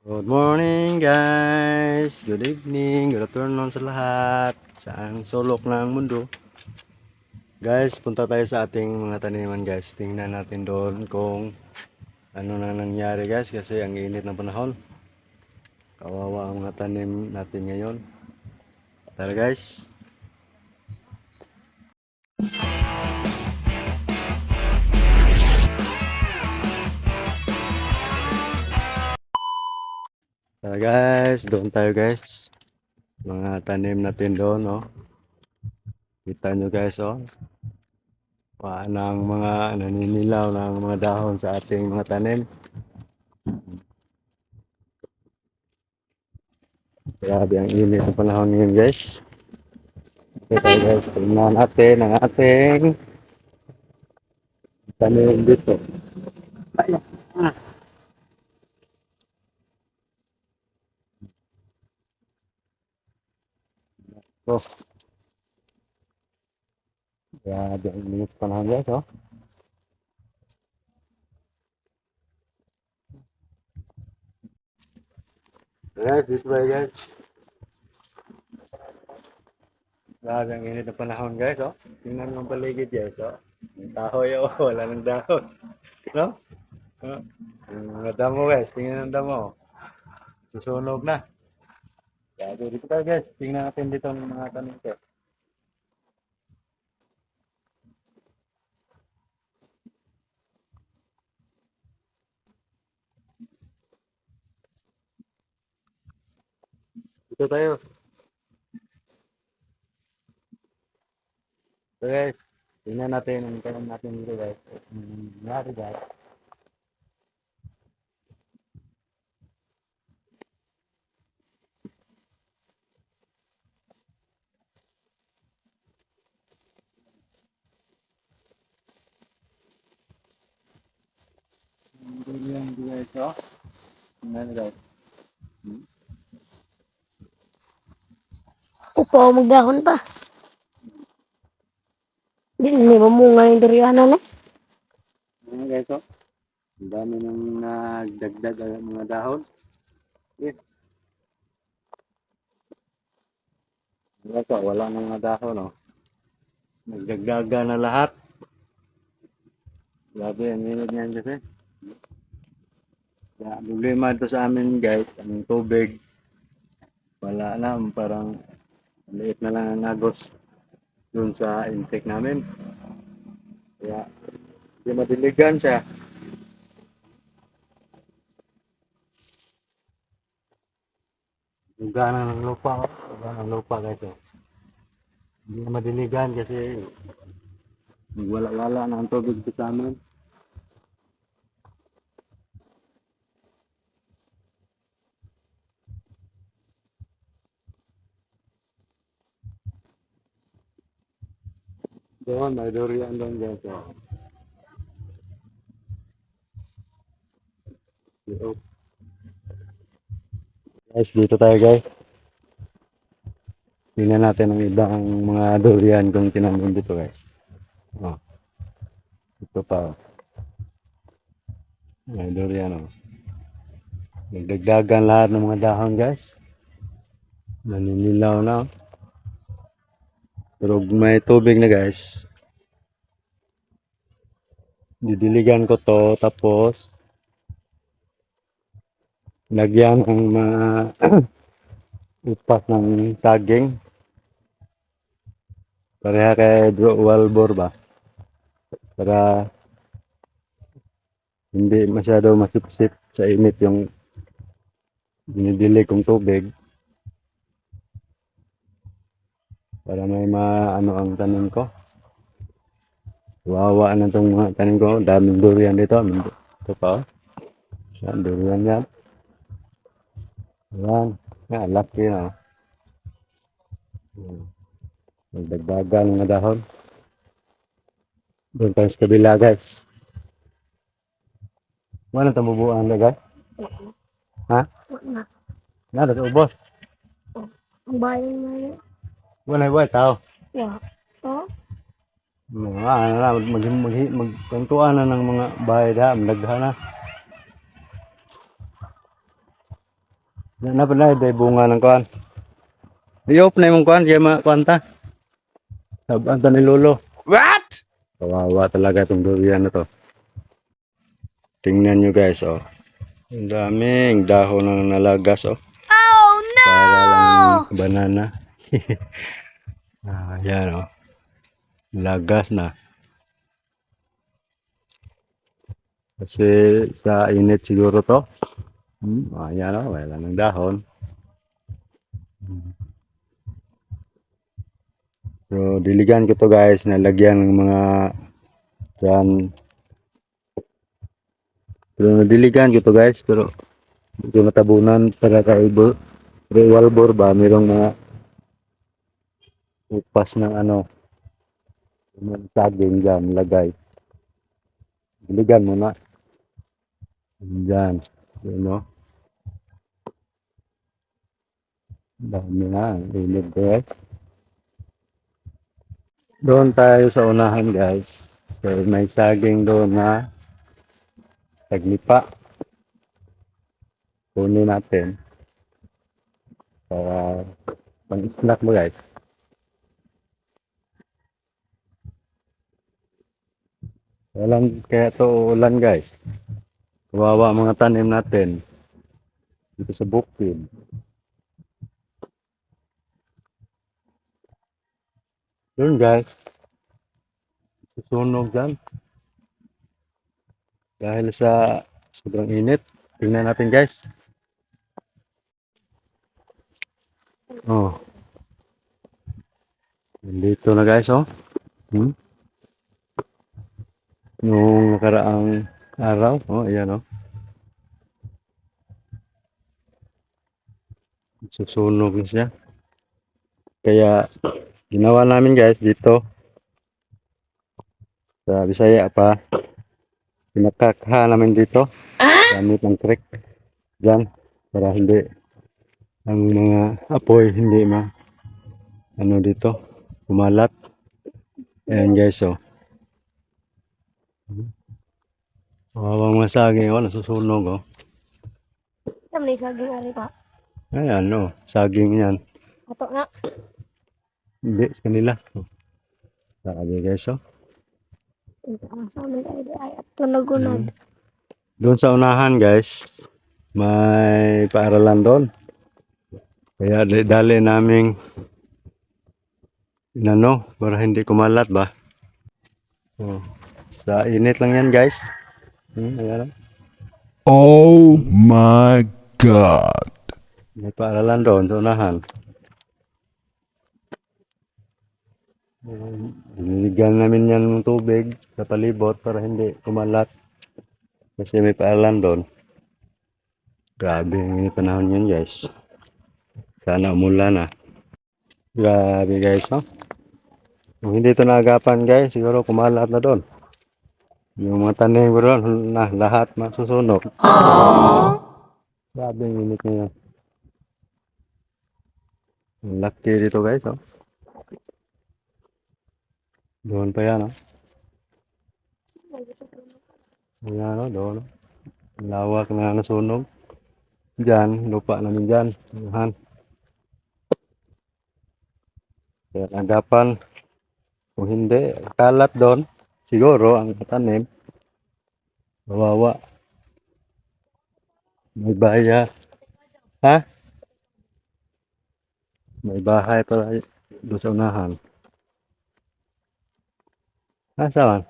Good morning guys! Good evening, good afternoon sa lahat sa ang sulok ng mundo. Guys, punta tayo sa ating mga taniman guys. Tingnan natin doon kung ano na nangyari guys kasi ang init ng panahon. Kawawa ang mga tanim natin ngayon. Tara guys. Tara guys, doon tayo guys. Mga tanim natin doon, oh. Kita nyo guys, oh. Paanang mga naninilaw ng mga dahon sa ating mga tanim. Grabe ang init ng panahon ngayon guys. Okay tayo guys, tingnan natin ang ating tanim dito. Ayan. Ah. Oh. Grabe ang ng panahon guys, oh. Guys, dito tayo guys. Grabe ang init ng panahon guys, oh. Tingnan mo ang paligid guys, oh. Ang kahoy, oh. Wala nang dahon. No? Oh. Mga damo guys, tingnan ang damo. Susunog na. Grabe dito tayo guys. Tingnan natin dito ang mga tanim ko. Dito tayo. So guys, tingnan natin ang tanim natin dito guys. Hmm, nangyari guys. Guys, oh. Tingnan guys. Upo, magdahon pa. Hindi, hindi mamunga yung durianan na. Ayan guys, oh. Ang dami nang nagdagdag ang mga dahon. Eh. Guys, oh, wala nang mga dahon, oh. Nagdagdaga na lahat. Grabe, ang init niyan kasi. Kaya, problema ito sa amin guys, ang tubig. Wala na, parang maliit na lang ang agos dun sa intake namin. Kaya, hindi madiligan siya. Gana ng lupa. oh. Gana ng lupa guys. Oh. Hindi na madiligan kasi wala-wala na ang tubig sa amin. Doon, may durian doon guys. Oh. Yo. Guys, dito tayo guys. Tingnan natin ang ibang mga durian kung tinanim dito guys. Oh. Ito pa. May durian oh. Nagdagdagan lahat ng mga dahon guys. Naninilaw na oh. Pero may tubig na guys. Didiligan ko to tapos lagyan ng mga upas ng saging. Pareha kay Bro Walbor ba? Para hindi masyado masipsip sa init yung dinidilig kong tubig. Para may maano ang tanim ko. Wawa na itong mga tanim ko. Daming durian dito. Ito pa oh. Yan, durian yan. Yan. Yan, laki na. oh. Yan. Nagdagdagan ng mga dahon. Doon tayo sa kabila guys. Wala itong bubuan na guys. Ha? Wala. Sa ubos. Ang bayan na yun. Wala ba tao? Yeah. Oh, Mga ano na, mag, mag, mag, magkantuan na ng mga bahay da, magdaghan na. Na na pala day bunga ng kuan. I-off na yung kuan kaya. Saban ta ni lolo. What? Kawawa talaga itong durian na to. Tingnan nyo guys, oh. Ang daming dahon ng nalagas, oh. Oh no! Para lang banana. ah, yan, oh. Lagas na. Kasi sa init siguro to. Hmm, ah, yan, oh. Wala ng dahon. So, diligan ko to guys, nalagyan ng mga dyan. Pero nadiligan ko to guys, pero ko natabunan para kay Ray Walbor ba, mayroong mga upas ng ano, ng saging dyan, lagay. Diligan mo na. Dyan, yun no. Dami na, init guys. Doon tayo sa unahan guys. So, may saging doon na taglipa. Kunin natin. Para pang-snack mo guys. Walang kaya to ulan guys. Kawawa mga tanim natin. Dito sa bukid. Yun guys. Susunog dyan. Dahil sa sobrang init. Tingnan natin guys. Oh. Nandito na guys oh. Hmm? Nung nakaraang araw. Oh, ayan oh. Susunog na siya. Kaya ginawa namin guys dito sa Bisaya pa pinakakha namin dito gamit ng trick dyan para hindi ang mga apoy hindi ma ano dito kumalat ayan guys oh Kawawang masaging oh nasusunog oh Tam ni saging ari pa. ayan oh saging yan Ato na. hindi sa kanila oh. sabi guys oh tunagunod. Doon sa unahan guys, may paaralan doon. Kaya dali naming inano para hindi kumalat ba. So, sa init lang yan guys. Hmm, ayan, oh. Oh my god. may paaralan doon sa unahan. Binigyan namin yan ng tubig sa palibot para hindi kumalat. Kasi may paaralan doon. Grabe ang panahon yan guys. Sana umulan na. Grabe guys, no? Kung hindi ito naagapan guys, siguro kumalat na doon. Yung mga tanim ko doon, na, lahat masusunog. Grabe ang init ngayon. Laki dito guys, oh. Doon pa yan, oh. Ayan, oh, doon. oh. Lawak na nasunog. Diyan, lupa namin dyan. Ayan. Kaya agapan, kung hindi, kalat doon, siguro ang tanim, bawawa. May baya. Ha? May bahay pa doon sa unahan. Ha, saan?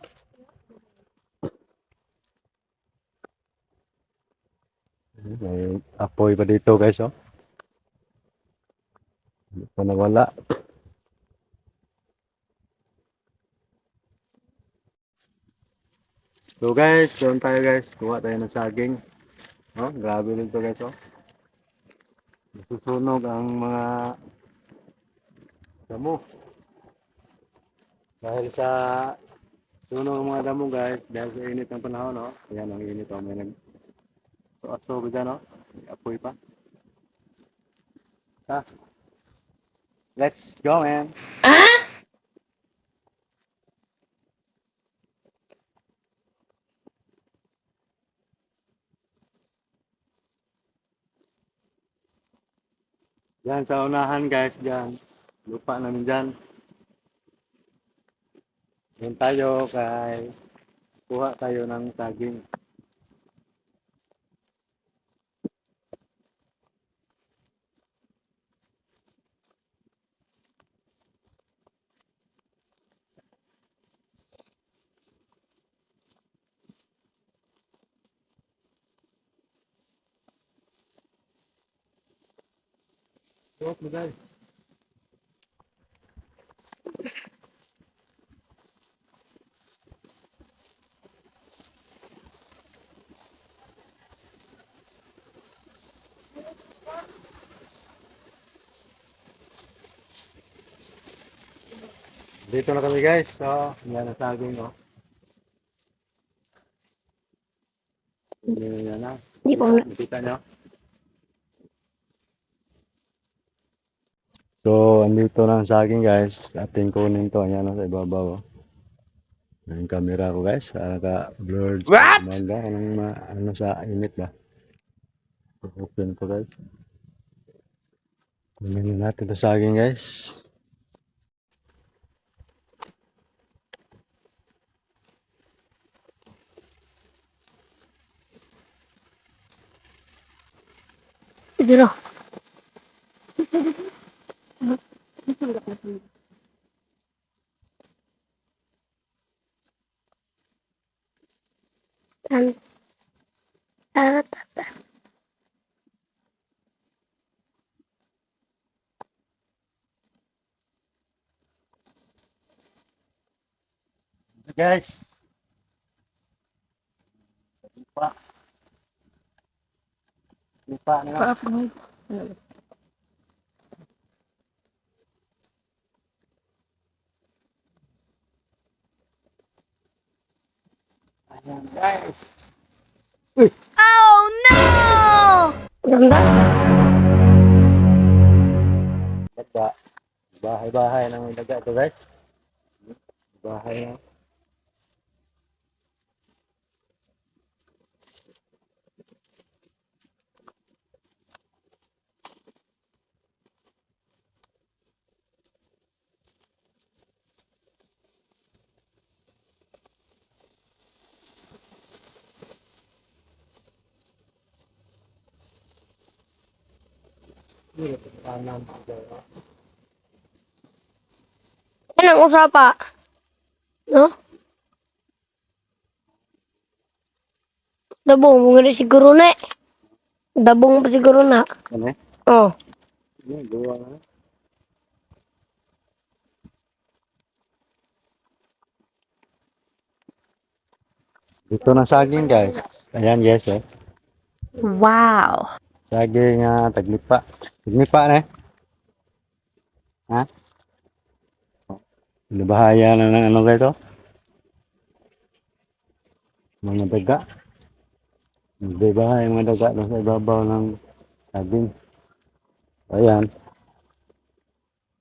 May apoy pa dito guys, oh. Hindi pa nawala. So guys, doon tayo guys. Kuha tayo ng saging. Oh, grabe din to guys, oh. Nasusunog ang mga damo. Dahil sa sunog ng mga damo guys, dahil sa init ng panahon, oh. Ayan ang init, oh. May nag So, aso ba dyan, oh? May apoy pa. Ha? Let's go, man. Diyan sa unahan guys, diyan. Lupa namin diyan. Diyan tayo kay kuha tayo ng saging. Mo guys. Dito na kami guys. So, yan ang saging oh. Yan na. Di ko na. Nakita nyo? So, andito na ang saging guys. Ating kunin to. Ayan o sa ibabaw. Oh. Yung camera ko guys. Naka-blurred. What? Manda. Anong ma ano sa init ba? Open ko guys. Kunin na natin to saging guys. Ito na. Tan. Tan. Tan. Guys. Lupa. Lupa na nga. Ayan guys. Ganda. Daga. Bahay-bahay ng daga to guys. Bahay na. Ang usapa. No? Dabong mo nga siguro na eh. Dabong pa siguro na. Ano eh? Oh. Ano, gawa na. Dito na saging guys. Ayan guys eh. Wow. Saging nga taglipa. Taglipa na eh. Ha? Nabahaya na ng ano kayo Mga daga. Nagbabahay mga daga doon sa ibabaw ng saging. Ayan.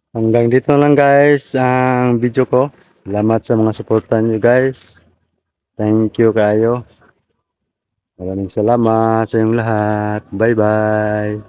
Hanggang dito lang guys ang video ko. Salamat sa mga suportan nyo guys. Thank you kayo. Maraming salamat sa inyong lahat. Bye bye.